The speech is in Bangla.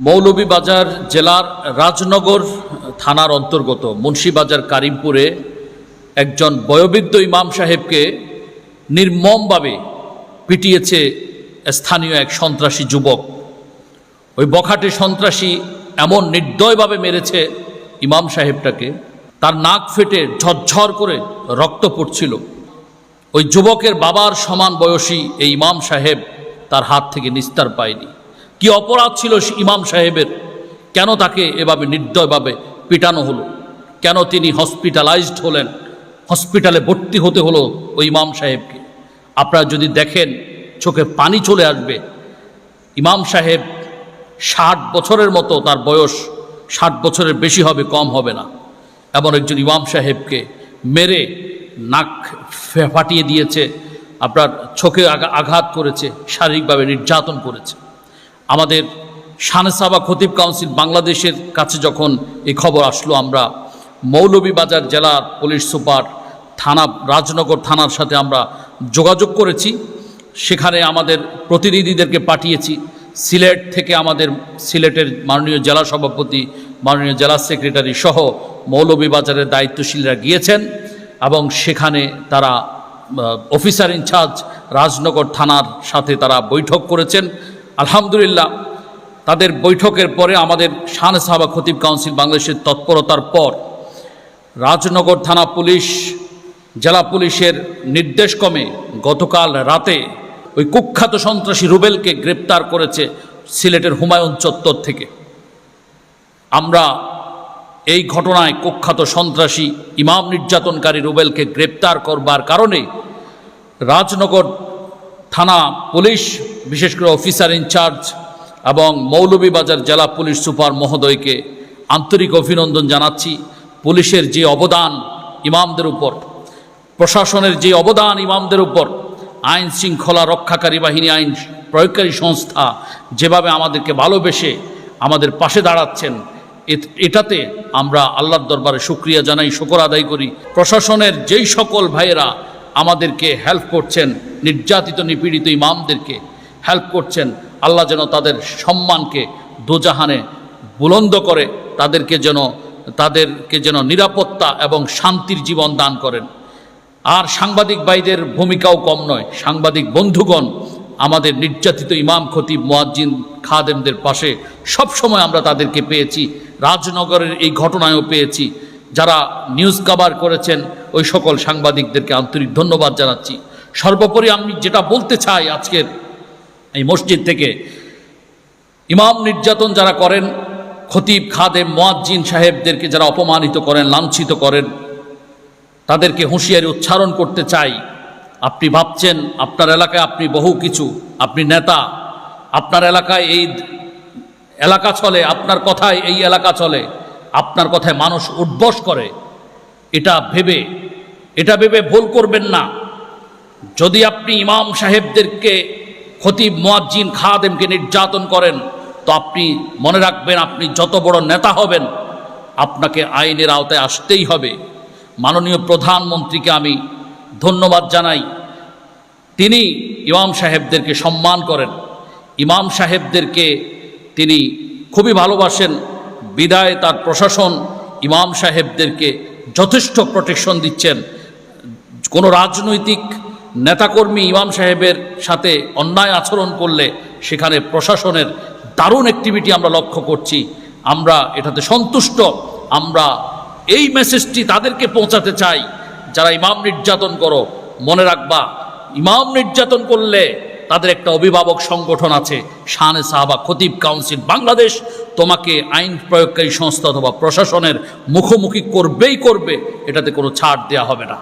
মৌলভীবাজার জেলার রাজনগর থানার অন্তর্গত মুন্সিবাজার কারিমপুরে একজন বয়োবৃদ্ধ ইমাম সাহেবকে নির্মমভাবে পিটিয়েছে স্থানীয় এক সন্ত্রাসী যুবক। ওই বখাটে সন্ত্রাসী এমন নির্দয়ভাবে মেরেছে ইমাম সাহেবটাকে, তার নাক ফেটে ঝরঝর করে রক্ত পড়ছিল। ওই যুবকের বাবার সমান বয়সী এই ইমাম সাহেব তার হাত থেকে নিস্তার পায়নি। কি অপরাধ ছিল ইমাম সাহেবের? কেন তাকে এভাবে নির্দয়ভাবে পিটানো হলো? কেন তিনি হসপিটালাইজড হলেন? হসপিটালে ভর্তি হতে হলো ওই ইমাম সাহেবকে? আপনারা যদি দেখেন, চোখে পানি চলে আসবে। ইমাম সাহেব ষাট বছরের মতো তার বয়স, ষাট বছরের বেশি হবে, কম হবে না। এমন একজন ইমাম সাহেবকে মেরে নাক ফাটিয়ে দিয়েছে, আপনার চোখে আঘাত করেছে, শারীরিকভাবে নির্যাতন করেছে। আমাদের শানসাবা খতিব কাউন্সিল বাংলাদেশের কাছে যখন এই খবর আসলো, আমরা মৌলভীবাজার জেলার পুলিশ সুপার থানা, রাজনগর থানার সাথে আমরা যোগাযোগ করেছি। সেখানে আমাদের প্রতিনিধিদেরকে পাঠিয়েছি। সিলেট থেকে আমাদের সিলেটের মাননীয় জেলা সভাপতি, মাননীয় জেলা সেক্রেটারি সহ মৌলভীবাজারের দায়িত্বশীলরা গিয়েছেন এবং সেখানে তারা অফিসার ইনচার্জ রাজনগর থানার সাথে তারা বৈঠক করেছেন। আলহামদুলিল্লাহ, তাদের বৈঠকের পরে আমাদের শান সাহাবা খতিব কাউন্সিল বাংলাদেশের তৎপরতার পর রাজনগর থানা পুলিশ, জেলা পুলিশের নির্দেশক্রমে গতকাল রাতে ওই কুখ্যাত সন্ত্রাসী রুবেলকে গ্রেপ্তার করেছে সিলেটের হুমায়ুন চত্বর থেকে। আমরা এই ঘটনায় কুখ্যাত সন্ত্রাসী ইমাম নির্যাতনকারী রুবেলকে গ্রেপ্তার করবার কারণে রাজনগর থানা পুলিশ বিশেষ করে অফিসার ইনচার্জ এবং মৌলভীবাজার জেলা পুলিশ সুপার মহোদয়কে আন্তরিক অভিনন্দন জানাচ্ছি। পুলিশের যে অবদান ইমামদের উপর, প্রশাসনের যে অবদান ইমামদের উপর, আইন শৃঙ্খলা রক্ষাকারী বাহিনী, আইন প্রয়োগকারী সংস্থা যেভাবে আমাদেরকে ভালোবেসে আমাদের পাশে দাঁড়াচ্ছেন এটাতে আমরা আল্লাহর দরবারে শুক্রিয়া জানাই, শুকর আদায় করি। প্রশাসনের যেই সকল ভাইয়েরা আমাদেরকে হেল্প করছেন, নির্যাতিত, নিপীড়িত ইমামদেরকে হেল্প করছেন, আল্লাহ যেন তাদের সম্মানকে দোজাহানে বুলন্দ করে, তাদেরকে যেন তাদেরকে যেন নিরাপত্তা এবং শান্তির জীবন দান করেন। আর সাংবাদিক ভাইদের ভূমিকাও কম নয়। সাংবাদিক বন্ধুগণ, আমাদের নির্যাতিত ইমাম খতিব মোয়াজ্জিন খাদেমদের পাশে সব সময় আমরা তাদেরকে পেয়েছি। রাজনগরের এই ঘটনায়ও পেয়েছি। যারা নিউজ কাভার করেছেন, ওই সকল সাংবাদিকদেরকে আন্তরিক ধন্যবাদ জানাচ্ছি। সর্বোপরি আমি যেটা বলতে চাই আজকের এই মসজিদ থেকে ইমাম নির্যাতন যারা করেন, খতিব খাদেম, মোয়াজ্জিন সাহেবদেরকে যারা অপমানিত করেন, লাঞ্ছিত করেন, তাদেরকে হুঁশিয়ারি উচ্চারণ করতে চাই। আপনি ভাবছেন, আপনার এলাকায় আপনি বহু কিছু, আপনি নেতা, আপনার এলাকায় এই এলাকা চলে, আপনার কথায় এই এলাকা চলে, আপনার কথায় মানুষ উদ্বস করে, এটা ভেবে এটা ভেবে ভুল করবেন না। যদি আপনি ইমাম সাহেবদেরকে খতিব মোয়াজ্জিন খাদেমকে নির্যাতন করেন, তো আপনি মনে রাখবেন আপনি যত বড় নেতা হবেন, আপনাকে আইনের আওতায় আসতেই হবে। মাননীয় প্রধানমন্ত্রীকে আমি ধন্যবাদ জানাই। তিনি ইমাম সাহেবদেরকে সম্মান করেন। ইমাম সাহেবদেরকে তিনি খুবই ভালোবাসেন। বিদায় তার প্রশাসন ইমাম সাহেবদেরকে যথেষ্ট প্রোটেকশন দিচ্ছেন। কোনো রাজনৈতিক নেতাকর্মী ইমাম সাহেবের সাথে অন্যায় আচরণ করলে সেখানে প্রশাসনের দারুণ অ্যাক্টিভিটি আমরা লক্ষ্য করছি। আমরা এটাতে সন্তুষ্ট। আমরা এই মেসেজটি তাদেরকে পৌঁছাতে চাই। যারা ইমাম নির্যাতন করো, মনে রাখবা, ইমাম নির্যাতন করলে তাদের একটা অভিভাবক সংগঠন আছে, শানে সাহাবা খতিব কাউন্সিল বাংলাদেশ। তোমাকে আইন প্রয়োগকারী সংস্থা অথবা প্রশাসনের মুখোমুখি করবেই করবে, এটাতে কোনো ছাড় দেওয়া হবে না।